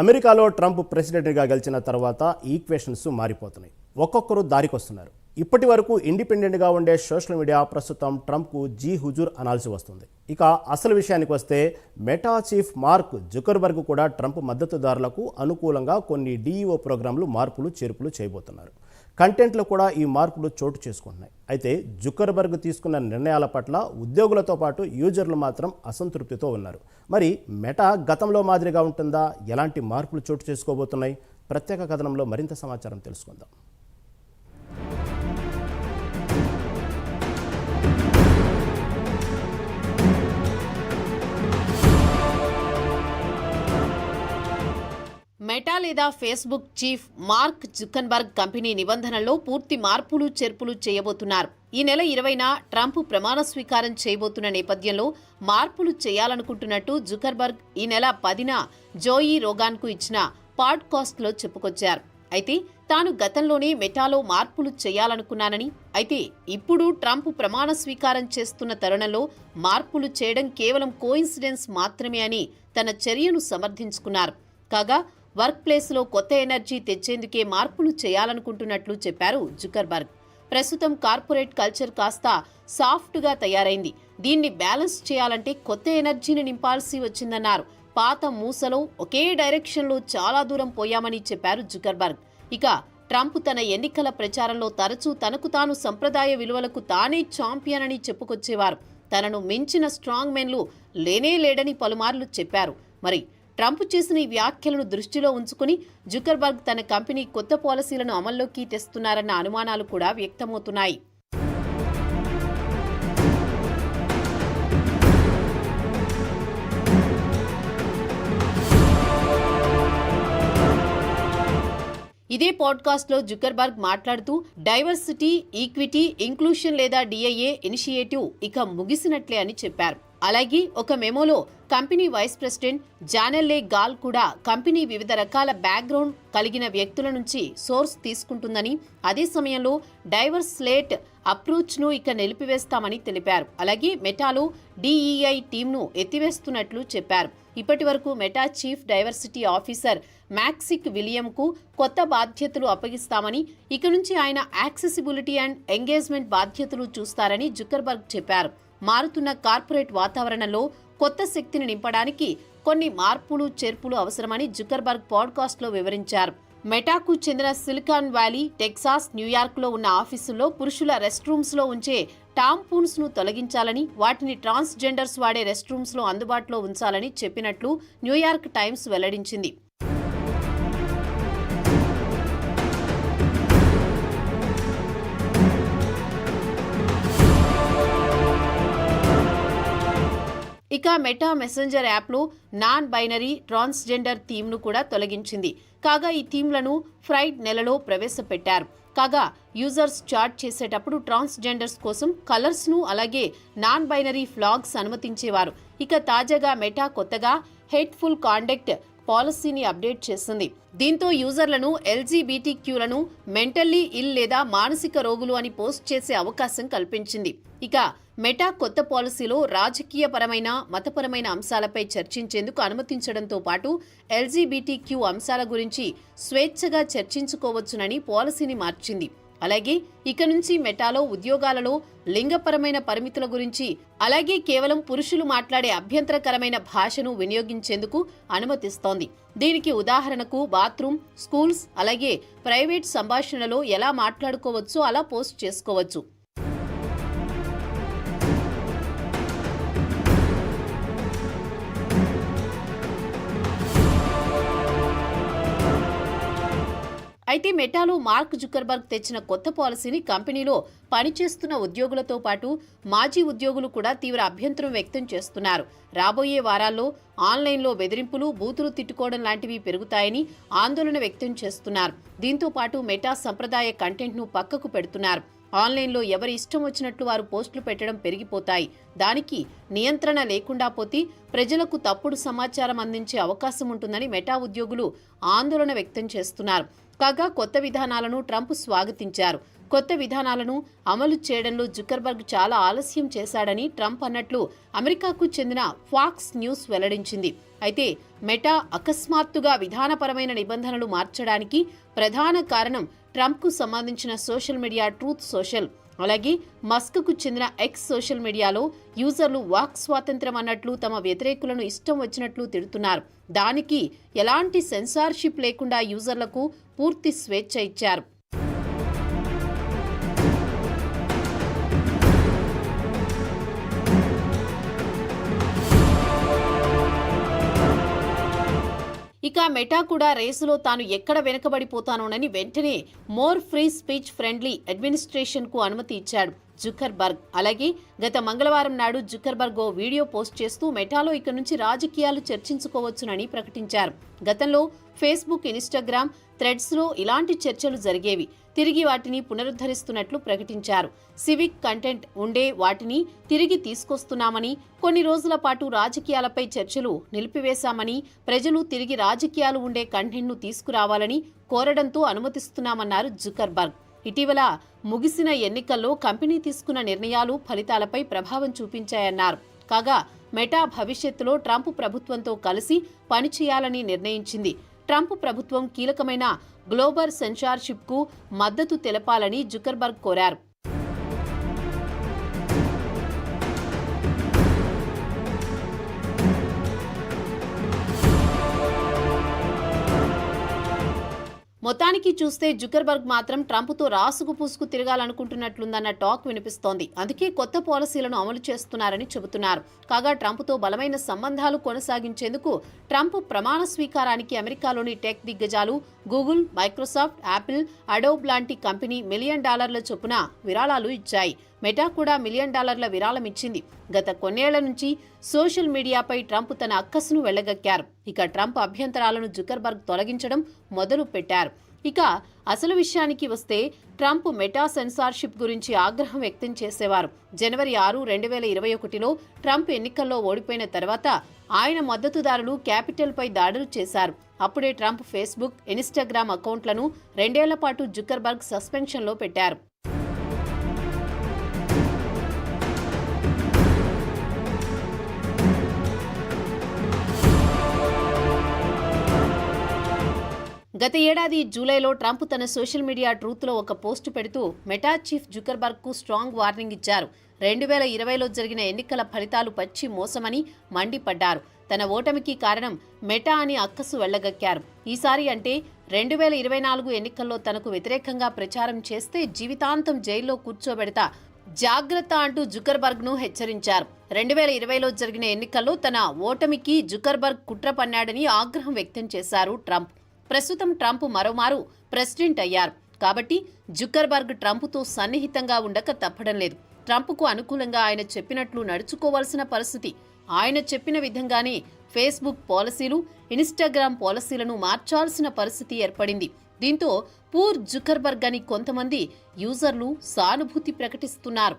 అమెరికాలో ట్రంప్ ప్రెసిడెంట్గా గెలిచిన తర్వాత ఈక్వేషన్స్ మారిపోతున్నాయి. ఒక్కొక్కరు దారికొస్తున్నారు. ఇప్పటి వరకు ఇండిపెండెంట్గా ఉండే సోషల్ మీడియా ప్రస్తుతం ట్రంప్కు జీ హుజూర్ అనాల్సి వస్తుంది. ఇక అసలు విషయానికి వస్తే మెటా చీఫ్ మార్క్ జుకర్బర్గ్ కూడా ట్రంప్ మద్దతుదారులకు అనుకూలంగా కొన్ని డీఈఓ ప్రోగ్రాంలు మార్పులు చేర్పులు చేయబోతున్నారు. కంటెంట్లో కూడా ఈ మార్పులు చోటు చేసుకుంటున్నాయి. అయితే జుకర్బర్గ్ తీసుకున్న నిర్ణయాల పట్ల ఉద్యోగులతో పాటు యూజర్లు మాత్రం అసంతృప్తితో ఉన్నారు. మరి మెటా గతంలో మాదిరిగా ఉంటుందా? ఎలాంటి మార్పులు చోటు చేసుకోబోతున్నాయి? ప్రత్యేక కథనంలో మరింత సమాచారం తెలుసుకుందాం. మెటా లేదా Facebook chief Mark Zuckerberg company నిబంధనల్లో పూర్తి మార్పులు చేర్పులు చేయబోతున్నారు. ఈ నెల ఇరవైన ట్రంప్ ప్రమాణ స్వీకారం చేయబోతున్న నేపథ్యంలో మార్పులు చేయాలనుకుంటున్నట్టు జుకర్బర్గ్ ఈ నెల పదిన జోయి రోగాన్కు ఇచ్చిన పాడ్కాస్ట్లో చెప్పుకొచ్చారు. అయితే తాను గతంలోనే మెటాలో మార్పులు చేయాలనుకున్నానని అయితే ఇప్పుడు ట్రంప్ ప్రమాణ స్వీకారం చేస్తున్న తరుణంలో మార్పులు చేయడం కేవలం కోయిన్సిడెన్స్ మాత్రమే అని తన చర్యను సమర్థించుకున్నారు. కాగా వర్క్ ప్లేస్లో కొత్త ఎనర్జీ తెచ్చేందుకే మార్పులు చేయాలనుకుంటున్నట్లు చెప్పారు జుకర్బర్గ్. ప్రస్తుతం కార్పొరేట్ కల్చర్ కాస్త సాఫ్ట్గా తయారైంది. దీన్ని బ్యాలెన్స్ చేయాలంటే కొత్త ఎనర్జీని నింపాల్సి వచ్చిందన్నారు. పాత మూసలో ఒకే డైరెక్షన్లో చాలా దూరం పోయామని చెప్పారు జుకర్బర్గ్. ఇక ట్రంప్ తన ఎన్నికల ప్రచారంలో తరచూ తనకు తాను సంప్రదాయ విలువలకు తానే ఛాంపియన్ అని చెప్పుకొచ్చేవారు. తనను మించిన స్ట్రాంగ్ మెన్లు లేనే లేడని పలుమార్లు చెప్పారు. మరి ట్రంప్ చేసిన ఈ వ్యాఖ్యలను దృష్టిలో ఉంచుకుని జుకర్బర్గ్ తన కంపెనీ కొత్త పాలసీలను అమల్లోకి తెస్తున్నారన్న అనుమానాలు కూడా వ్యక్తమవుతున్నాయి. ఇదే పాడ్కాస్ట్లో జుకర్బర్గ్ మాట్లాడుతూ డైవర్సిటీ ఈక్విటీ ఇంక్లూషన్ లేదా డిఐఏ ఇనిషియేటివ్ ఇక ముగిసినట్లే అని చెప్పారు. అలాగే ఒక మెమోలో company vice president Janelle Gale కూడా కంపెనీ వివిధ రకాల బ్యాక్గ్రౌండ్ కలిగిన వ్యక్తుల నుంచి సోర్స్ తీసుకుంటుందని అదే సమయంలో డైవర్స్ స్లేట్ అప్రోచ్ను ఇక నిలిపివేస్తామని తెలిపారు. అలాగే మెటాలో డిఈఐ టీంను ఎత్తివేస్తున్నట్లు చెప్పారు. ఇప్పటి వరకు Meta chief diversity officer Maxine విలియంకు కొత్త బాధ్యతలు అప్పగిస్తామని ఇక నుంచి ఆయన యాక్సెసిబిలిటీ అండ్ ఎంగేజ్మెంట్ బాధ్యతలు చూస్తారని జుకర్బర్గ్ చెప్పారు. మారుతున్న కార్పొరేట్ వాతావరణంలో కొత్త శక్తిని నింపడానికి కొన్ని మార్పులు చేర్పులు అవసరమని జుకర్బర్గ్ పాడ్కాస్ట్లో వివరించారు. మెటాకు చెందిన సిలికాన్ వ్యాలీ టెక్సాస్ న్యూయార్క్లో ఉన్న ఆఫీసుల్లో పురుషుల రెస్ట్ రూమ్స్లో ఉంచే టాంపూన్స్ను తొలగించాలని వాటిని ట్రాన్స్జెండర్స్ వాడే రెస్ట్ రూమ్స్లో అందుబాటులో ఉంచాలని చెప్పినట్లు న్యూయార్క్ టైమ్స్ వెల్లడించింది. ఇక మెటా మెసెంజర్ యాప్లో నాన్ బైనరీ ట్రాన్స్జెండర్ థీమ్ను కూడా తొలగించింది. కాగా ఈ థీమ్లను ఫ్రైడ్ నెలలో ప్రవేశపెట్టారు. కాగా యూజర్స్ చాట్ చేసేటప్పుడు ట్రాన్స్జెండర్స్ కోసం కలర్స్ను అలాగే నాన్ బైనరీ ఫ్లాగ్స్ అనుమతించేవారు. ఇక తాజాగా మెటా కొత్తగా హెట్ఫుల్ కాండక్ట్ పాలసీని అప్డేట్ చేసింది. దీంతో యూజర్లను ఎల్జీబీటీ క్యూలను మెంటల్లీ ఇల్ లేదా మానసిక రోగులు అని పోస్ట్ చేసే అవకాశం కల్పించింది. ఇక మెటా కొత్త పాలసీలో రాజకీయపరమైన మతపరమైన అంశాలపై చర్చించేందుకు అనుమతించడంతో పాటు ఎల్జీబీటీ క్యూ అంశాల గురించి స్వేచ్ఛగా చర్చించుకోవచ్చునని పాలసీని మార్చింది. అలాగే ఇక నుంచి మెటాలో ఉద్యోగాలలో లింగపరమైన పరిమితుల గురించి అలాగే కేవలం పురుషులు మాట్లాడే అభ్యంతరకరమైన భాషను వినియోగించేందుకు అనుమతిస్తోంది. దీనికి ఉదాహరణకు బాత్రూమ్ స్కూల్స్ అలాగే ప్రైవేట్ సంభాషణలో ఎలా మాట్లాడుకోవచ్చో అలా పోస్ట్ చేసుకోవచ్చు. అయితే మెటాలో మార్క్ జుకర్బర్గ్ తెచ్చిన కొత్త పాలసీని కంపెనీలో పనిచేస్తున్న ఉద్యోగులతో పాటు మాజీ ఉద్యోగులు కూడా తీవ్ర అభ్యంతరం వ్యక్తం చేస్తున్నారు. రాబోయే వారాల్లో ఆన్లైన్లో బెదిరింపులు బూతులు తిట్టుకోవడం లాంటివి పెరుగుతాయని ఆందోళన వ్యక్తం చేస్తున్నారు. దీంతో పాటు మెటా సంప్రదాయ కంటెంట్ను పక్కకు పెడుతున్నారు. ఆన్లైన్లో ఎవరి ఇష్టం వచ్చినట్లు వారు పోస్టులు పెట్టడం పెరిగిపోతాయి. దానికి నియంత్రణ లేకుండా పోతే ప్రజలకు తప్పుడు సమాచారం అందించే అవకాశం ఉంటుందని మెటా ఉద్యోగులు ఆందోళన వ్యక్తం చేస్తున్నారు. కాగా కొత్త విధానాలను ట్రంప్ స్వాగతించారు. కొత్త విధానాలను అమలు చేయడంలో జుకర్బర్గ్ చాలా ఆలస్యం చేశాడని ట్రంప్ అన్నట్లు అమెరికాకు చెందిన ఫాక్స్ న్యూస్ వెల్లడించింది. అయితే మెటా అకస్మాత్తుగా విధానపరమైన నిబంధనలు మార్చడానికి ప్రధాన కారణం ట్రంప్కు సంబంధించిన సోషల్ మీడియా ట్రూత్ సోషల్. అలాగే మస్క్కు చెందిన ఎక్స్ సోషల్ మీడియాలో యూజర్లు వాక్ స్వాతంత్రం అన్నట్లు తమ వ్యతిరేకులను ఇష్టం వచ్చినట్లు తిడుతున్నారు. దానికి ఎలాంటి సెన్సార్షిప్ లేకుండా యూజర్లకు పూర్తి స్వేచ్ఛ ఇచ్చారు. ఇక మెటా కూడా రేసులో తాను ఎక్కడ వెనుకబడిపోతానోనని వెంటనే మోర్ ఫ్రీ స్పీచ్ ఫ్రెండ్లీ అడ్మినిస్ట్రేషన్కు అనుమతి ఇచ్చాడు జుకర్బర్గ్. అలాగే గత మంగళవారం నాడు జుకర్బర్గ్ ఓ వీడియో పోస్ట్ చేస్తూ మెటాలో ఇక నుంచి రాజకీయాలు చర్చించుకోవచ్చునని ప్రకటించారు. గతంలో ఫేస్బుక్ ఇన్స్టాగ్రామ్ థ్రెడ్స్లో ఇలాంటి చర్చలు జరిగేవి. తిరిగి వాటిని పునరుద్ధరిస్తున్నట్లు ప్రకటించారు. సివిక్ కంటెంట్ ఉండే వాటిని తిరిగి తీసుకొస్తున్నామని కొన్ని రోజుల పాటు రాజకీయాలపై చర్చలు నిలిపివేశామని ప్రజలు తిరిగి రాజకీయాలు ఉండే కంటెంట్ను తీసుకురావాలని కోరడంతో అనుమతిస్తున్నామన్నారు జుకర్బర్గ్. ఇటీవల ముగిసిన ఎన్నికల్లో కంపెనీ తీసుకున్న నిర్ణయాలు ఫలితాలపై ప్రభావం చూపించాయన్నారు. కాగా మెటా భవిష్యత్తులో ట్రంప్ ప్రభుత్వంతో కలిసి పనిచేయాలని నిర్ణయించింది. ట్రంప్ ప్రభుత్వం కీలకమైన గ్లోబల్ సెన్సార్షిప్కు మద్దతు తెలపాలని జుకర్బర్గ్ కోరారు. మొత్తానికి చూస్తే జుకర్బర్గ్ మాత్రం ట్రంప్తో రాసుకు పూసుకు తిరగాలనుకుంటున్నట్లుందన్న టాక్ వినిపిస్తోంది. అందుకే కొత్త పాలసీలను అమలు చేస్తున్నారని చెబుతున్నారు. కాగా ట్రంప్తో బలమైన సంబంధాలు కొనసాగించేందుకు ట్రంప్ ప్రమాణ స్వీకారానికి అమెరికాలోని టెక్ దిగ్గజాలు గూగుల్ మైక్రోసాఫ్ట్ యాపిల్ అడోబ్ లాంటి కంపెనీ మిలియన్ డాలర్ల చొప్పున విరాళాలు ఇచ్చాయి. మెటా కూడా మిలియన్ డాలర్ల విరాళం ఇచ్చింది గత కొన్నేళ్ళ నుంచి సోషల్ మీడియాపై ట్రంప్ తన అక్కసును వెళ్ళగక్కారు. ఇక ట్రంప్ అభ్యంతరాలను జుకర్బర్గ్ తొలగించడం మొదలు పెట్టారు. ఇక అసలు విషయానికి వస్తే ట్రంప్ మెటా సెన్సార్షిప్ గురించి ఆగ్రహం వ్యక్తం చేసేవారు. జనవరి ఆరు రెండు వేల ఇరవై ఒకటిలో ట్రంప్ ఎన్నికల్లో ఓడిపోయిన తర్వాత ఆయన మద్దతుదారులు క్యాపిటల్పై దాడులు చేశారు. అప్పుడే ట్రంప్ ఫేస్బుక్ ఇన్స్టాగ్రామ్ అకౌంట్లను రెండేళ్ళ పాటు జుకర్బర్గ్ సస్పెన్షన్లో పెట్టారు. గత ఏడాది జూలైలో ట్రంప్ తన సోషల్ మీడియా ట్రూత్లో ఒక పోస్టు పెడుతూ మెటా చీఫ్ జుకర్బర్గ్కు స్ట్రాంగ్ వార్నింగ్ ఇచ్చారు. రెండు వేల ఇరవైలో జరిగిన ఎన్నికల ఫలితాలు పచ్చి మోసమని మండిపడ్డారు. తన ఓటమికి కారణం మెటా అని అక్కసు వెళ్ళగక్కారు. ఈసారి అంటే రెండు వేల ఇరవై నాలుగు ఎన్నికల్లో తనకు వ్యతిరేకంగా ప్రచారం చేస్తే జీవితాంతం జైల్లో కూర్చోబెడతా జాగ్రత్త అంటూ జుకర్బర్గ్ను హెచ్చరించారు. రెండు వేల ఇరవైలో జరిగిన ఎన్నికల్లో తన ఓటమికి జుకర్బర్గ్ కుట్ర పన్నాడని ఆగ్రహం వ్యక్తం చేశారు ట్రంప్. ప్రస్తుతం ట్రంప్ మరోమారు ప్రెసిడెంట్ అయ్యారు. కాబట్టి జుకర్బర్గ్ ట్రంప్తో సన్నిహితంగా ఉండక తప్పడం లేదు. ట్రంప్కు అనుకూలంగా ఆయన చెప్పినట్లు నడుచుకోవాల్సిన పరిస్థితి. ఆయన చెప్పిన విధంగానే ఫేస్బుక్ పాలసీలు ఇన్స్టాగ్రామ్ పాలసీలను మార్చాల్సిన పరిస్థితి ఏర్పడింది. దీంతో పూర్ జుకర్బర్గ్ అని కొంతమంది యూజర్లు సానుభూతి ప్రకటిస్తున్నారు.